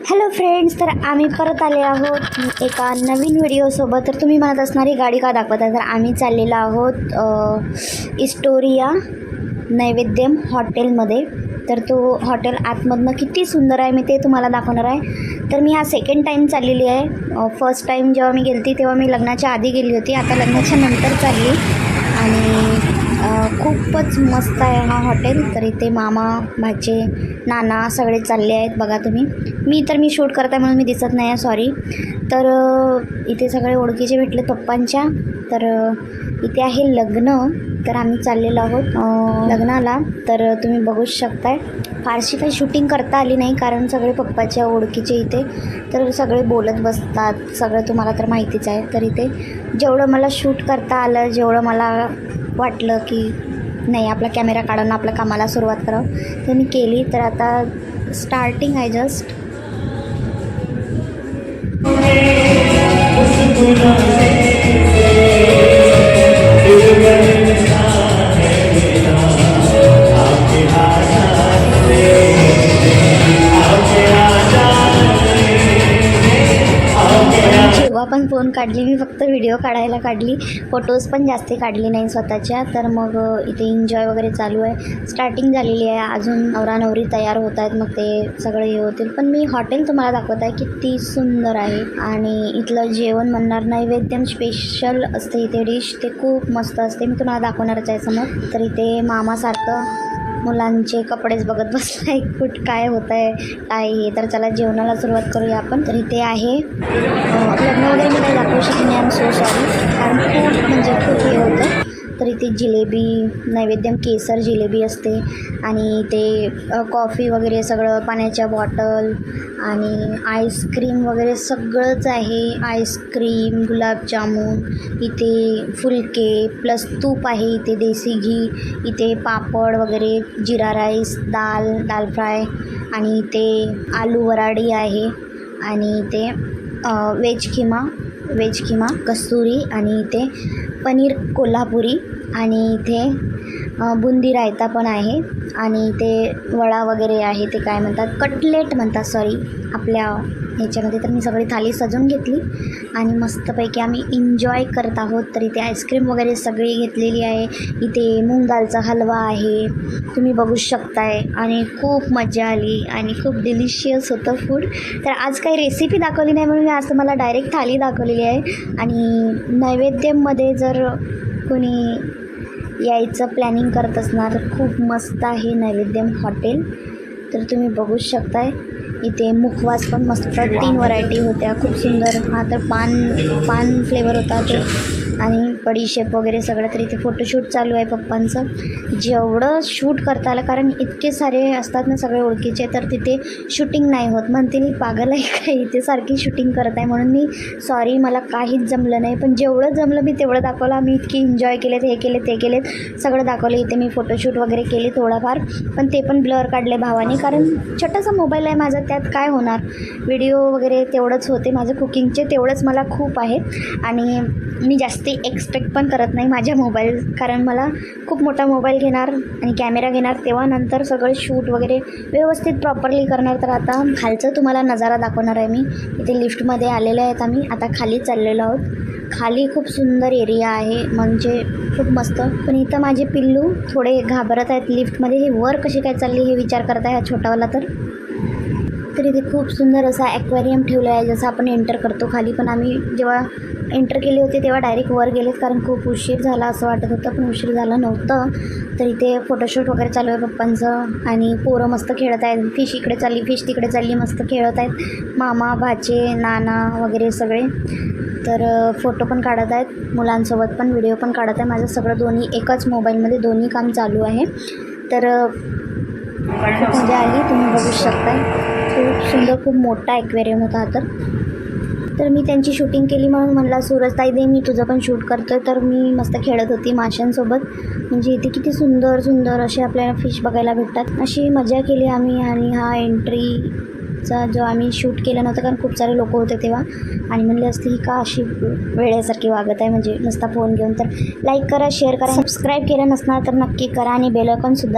Hello friends तर आम्ही परत आले आहोत एका नवीन व्हिडिओसोबत तर तुम्ही म्हणत असणारी गाडी का दाखवत आहे तर आम्ही चाललेलो आहोत इस्टोरिया नैवेद्यम हॉटेलमध्ये. तर तो हॉटेल आतमधनं किती सुंदर आहे मी ते तुम्हाला दाखवणार आहे. तर मी हा सेकंड टाईम चाललेली आहे. फर्स्ट टाईम जेव्हा मी गेलती तेव्हा मी लग्नाच्या आधी गेली होती. आता लग्नाच्या नंतर चालली. आणि खूपच मस्त आहे हा हॉटेल. तर इथे मामा भाचे नाना सगळे चालले आहेत बघा तुम्ही. मी तर मी शूट करत आहे म्हणून मी दिसत नाही आहे सॉरी तर इथे सगळे ओळखीचे भेटले पप्पांच्या. तर इथे आहे लग्न. तर आम्ही चाललेलो आहोत लग्नाला. तर तुम्ही बघूच शकताय. फारशी काही शूटिंग करता आली नाही कारण सगळे पप्पाच्या ओळखीचे इथे. तर सगळे बोलत बसतात. सगळं तुम्हाला तर माहितीच आहे. तर इथे जेवढं मला शूट करता आलं जेवढं मला वाटलं की नाही आपला कॅमेरा काढून आपल्या कामाला सुरुवात करावं. तर मी केली. तर आता स्टार्टिंग आहे जस्ट जेव्हा पण फोन काढली. मी फक्त व्हिडिओ काढायला काढली. फोटोज पण जास्त काढली नाही स्वतःच्या. तर मग इथे एन्जॉय वगैरे चालू आहे. स्टार्टिंग झालेली आहे. अजून नवरा नवरी तयार होत आहेत. मग ते सगळे हे होतील. पण मी हॉटेल तुम्हाला दाखवत आहे किती सुंदर आहे. आणि इथलं जेवण म्हणणार नैवेद्यम स्पेशल असते इथे डिश ते खूप मस्त असते. मी तुम्हाला दाखवणारच आहे समोर. तर इथे मामासारखं मुलांचे कपडेच बघत बसलाय. कुठ काय होत आहे काय हे. तर चला जेवणाला सुरुवात करूया आपण. तर इथे आहे लग्न वगैरे मी काही दाखवू शकत नाही आम सो सॉरी कारण खूप म्हणजे खूप तर इथे जिलेबी नैवेद्यम केसर जिलेबी असते. आणि ते कॉफी वगैरे सगळं पाण्याच्या बॉटल आणि आईस्क्रीम वगैरे सगळंच आहे. आईस्क्रीम गुलाबजामुन इथे फुलके प्लस तूप आहे. इथे देसी घी इथे पापड वगैरे जिरा राईस दाल दाल फ्राय आणि इथे आलू वराडी आहे. आणि इथे veg veg keema veg keema Kasturi आणि इथे पनीर कोल्हापुरी आणि इथे बुंदी रायता पण आहे आणि ते वडा वगैरे आहे ते काय म्हणतात कटलेट म्हणतात सॉरी आपल्या ह्याच्यामध्ये. तर मी सगळी थाली सजवून घेतली आणि मस्तपैकी आम्ही एन्जॉय करत आहोत. तर इथे आईस्क्रीम वगैरे सगळी घेतलेली आहे. इथे मूग दालचा हलवा आहे. तुम्ही बघू शकताय. आणि खूप मजा आली आणि खूप डिलिशियस होतं फूड तर आज काही रेसिपी दाखवली नाही म्हणून मी आज तुम्हाला डायरेक्ट थाली दाखवलेली आहे. आणि नैवेद्यमध्ये जर कोणी यायचं प्लॅनिंग करत असणार. खूप मस्त आहे नैवेद्यम हॉटेल. तर तुम्ही बघूच शकताय. इथे मुखवास पण मस्त. तीन व्हरायटी होत्या. खूप सुंदर. हा तर पान पान फ्लेवर होता तो. आणि बडीशेप वगैरे सगळं तर इथे फोटोशूट चालू आहे पप्पांचं. जेवढं शूट करता आलं कारण इतके सारे असतात ना सगळे ओळखीचे तर तिथे शूटिंग नाही होत. म्हणतील पागल आहे का इथे सारखी शूटिंग करत आहे. म्हणून मी सॉरी मला काहीच जमलं नाही. पण जेवढं जमलं मी तेवढं दाखवलं. आम्ही इतकी एन्जॉय केलेत हे केले ते केलेत. सगळं दाखवलं. इथे मी फोटोशूट वगैरे केली थोडाफार. पण ते पण ब्लर काढले भावाने कारण छोटासा मोबाईल आहे माझा त्यात काय होणार? व्हिडिओ वगैरे तेवढंच होते. माझं कुकिंगचे तेवढंच मला खूप आहे. आणि मी जास्त एक्सपेक्ट पण करत नाही माझ्या मोबाईल कारण मला खूप मोठा मोबाईल घेणार आणि कॅमेरा घेणार तेव्हा नंतर सगळं शूट वगैरे व्यवस्थित प्रॉपरली करणार. तर आता खालचं तुम्हाला नजारा दाखवणार आहे मी. इथे लिफ्टमध्ये आलेले आहेत आम्ही. आता खाली चाललेलो आहोत. खाली खूप सुंदर एरिया आहे. म्हणजे खूप मस्त. पण इथं माझे पिल्लू थोडे घाबरत आहेत. लिफ्टमध्ये हे वर कशी काय चालली हे विचार करत आहे हा छोटावाला तर? तर इथे खूप सुंदर असा ॲक्वेरियम ठेवला आहे जसं आपण एंटर करतो खाली. पण आम्ही जेव्हा एंटर केले होते तेव्हा डायरेक्ट वर गेलेत कारण खूप उशीर झाला असं वाटत होतं पण उशीर झाला नव्हतं. तर इथे फोटोशूट वगैरे चालू आहे पप्पांचं आणि पोरं मस्त खेळत आहेत. फिश इकडे चालली फिश तिकडे चालली मस्त खेळत आहेत. मामा भाचे नाना वगैरे सगळे. तर फोटो पण काढत आहेत. मुलांसोबत पण व्हिडिओ पण काढत आहे. माझं सगळं दोन्ही एकाच मोबाईलमध्ये दोन्ही काम चालू आहे. तर खूप मजा आली? तुम्ही बघू शकताय. खूप सुंदर खूप मोठा ॲक्वेरियम होता हा तर. तर मी त्यांची शूटिंग केली म्हणून म्हणला सूरज ताई दे मी तुझं पण शूट करतोय. तर मी मस्त खेळत होती माशांसोबत. म्हणजे इथे किती सुंदर सुंदर असे आपल्याला फिश बघायला भेटतात. अशी मजा केली आम्ही आणि हा एंट्रीचा जो आम्ही शूट केलं नव्हतं कारण खूप सारे लोक होते तेव्हा. आणि म्हणले असते ही का अशी वेळेसारखी वागत आहे? म्हणजे नुसता फोन घेऊन. तर लाईक करा शेअर करा सबस्क्राईब केलं नसणार तर नक्की करा आणि बेलकॉनसुद्धा